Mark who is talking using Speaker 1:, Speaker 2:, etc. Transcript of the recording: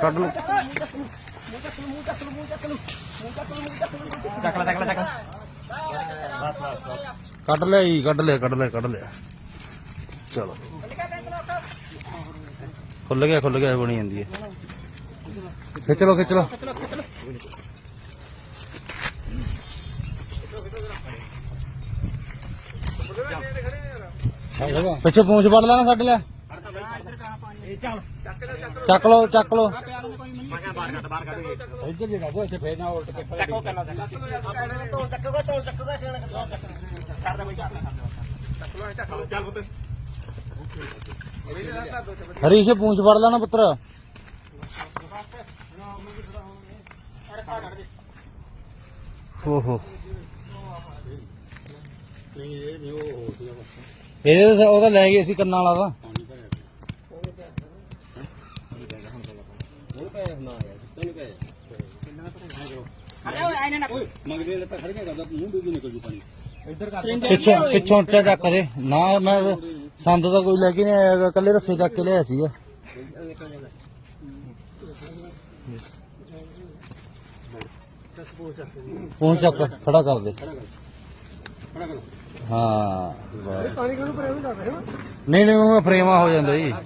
Speaker 1: ਕੱਢ ਲਓ
Speaker 2: ਚੱਕ ਲੈ ਚੱਕ ਲੈ ਚੱਕ ਲੈ
Speaker 1: ਕੱਢ ਲਿਆ ਜੀ ਕੱਢ ਲਿਆ ਕੱਢ ਲਿਆ ਕੱਢ ਲਿਆ ਚਲੋ ਖੁੱਲ ਗਿਆ ਖੁੱਲ ਗਿਆ ਬਣੀ ਜਾਂਦੀ ਹੈ ਖਿੱਚ ਲਓ ਖਿੱਚ ਲਓ ਪਿੱਛੇ ਪੂੰਛ ਵੜ ਲੈਣਾ ਛੱਡ ਲਿਆ ਚੱਕ ਲਓ ਚੱਕ ਲਓ। ਇੱਧਰ ਜਿਹੜਾ ਉਹ ਇੱਥੇ ਫੇਰਨਾ ਉਲਟ ਕੇ
Speaker 2: ਚੱਕੋ ਕਰਨਾ। ਚੱਕ। ਕਰਦਾ ਬਈ ਚੱਕ। ਚੱਲ ਪੁੱਤ
Speaker 1: ਹਰੀਸ਼ ਪੂੰਛ ਵੜ ਲੈਣਾ ਪੁੱਤਰ। ਓਹੋ। ਇਹ ਤਾਂ ਉਹਦਾ ਲੈ ਗਏ ਸੀ ਕੰਨਾਂ ਵਾਲਾ ਤਾਂ
Speaker 2: ਅਰੇ ਓਏ ਆਇਨੇ ਨਾ ਕੋਈ
Speaker 1: ਪਿੱਛੋਂ ਪਿੱਛੋਂ ਉੱਚਾ ਚੱਕ ਦੇ। ਨਾ, ਮੈਂ ਸੰਦ ਤਾਂ ਕੋਈ ਲੈ ਕੇ ਨਹੀਂ ਆਇਆ ਕੱਲੇ ਰੱਸੇ ਚੱਕ ਕੇ ਲਿਆ ਸੀਗਾ। ਪੂੰਛ ਚੱਕ ਖੜਾ ਕਰ ਦੇ। ਹਾਂ, ਬਸ। ਨਹੀਂ ਨਹੀਂ, ਉਹ ਫਰੇਮਾ ਹੋ ਜਾਂਦਾ ਜੀ।